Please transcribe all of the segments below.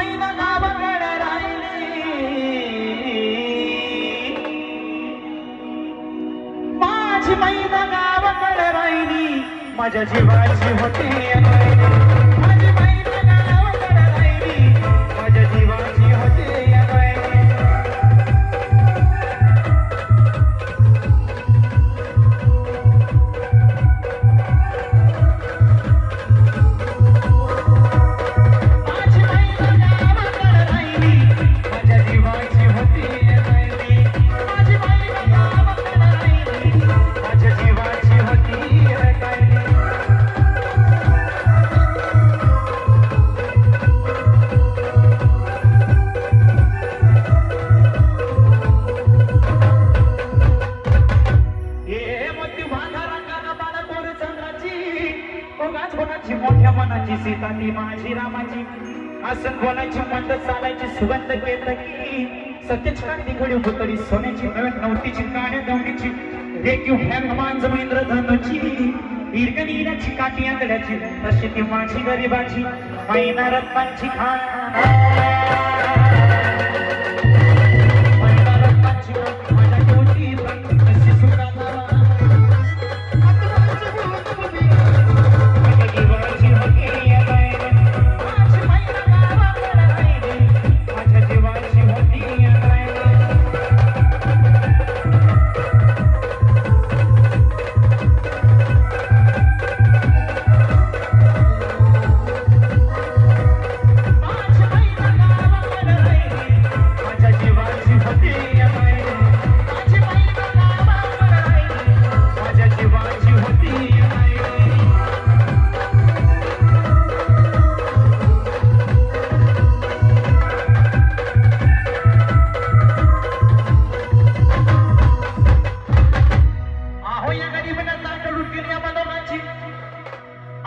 मैदाना बगड राहिली. माझी मैदाना बगड राहिली. माझ्या जीवाची होती रामाची सीता ती माझी रामाची. असं बोलायची मंद चालायची सुगंध केतकी सत्यच कांती घडी होतरी सोन्याची नवीन नवतीची काण्या दवडीची रेकीव फॅन जमेंद्र धनुची हिरकणीराची काठी आंधळ्याची तशी ती माझी गरिबाची. मैना रत्नांची खाण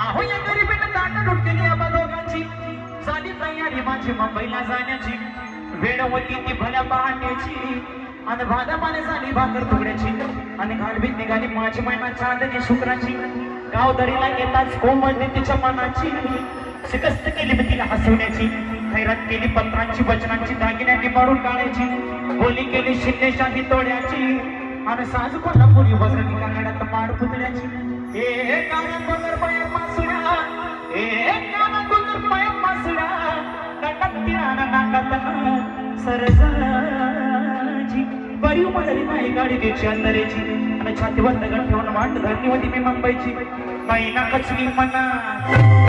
आहो या गरीबीनं दाट लुटकेली आम्हा दोघांची झाली तयारी माझी मुंबईला जाण्याची. वेळ होती ती भल्या पहाटेची आणि भादापाने झाली भाकर तुकड्याची. आणि घालबीत निघाली माझी मैना चांदणी शुक्राची. गावदरीला येताच कोमळली तिच्या मनाची. शिकस्त केली मी तिला हसवण्याची. खैरात केली पत्रांची वचनांची दागिन्यांनी मारून काढायची. बोली केली शिंदेशाही तोड्याची. आणि साज कोल्हापुरी वजन कानाड्यात माड पुतळ्याची. ए काना बगर बाहेर तिराना नाकात बरी उमलली नाही गाडी त्याची अंधारेची आणि छातीवर दगड ठेवून वाट धरली होती मी मुंबईची. महिना कचली मना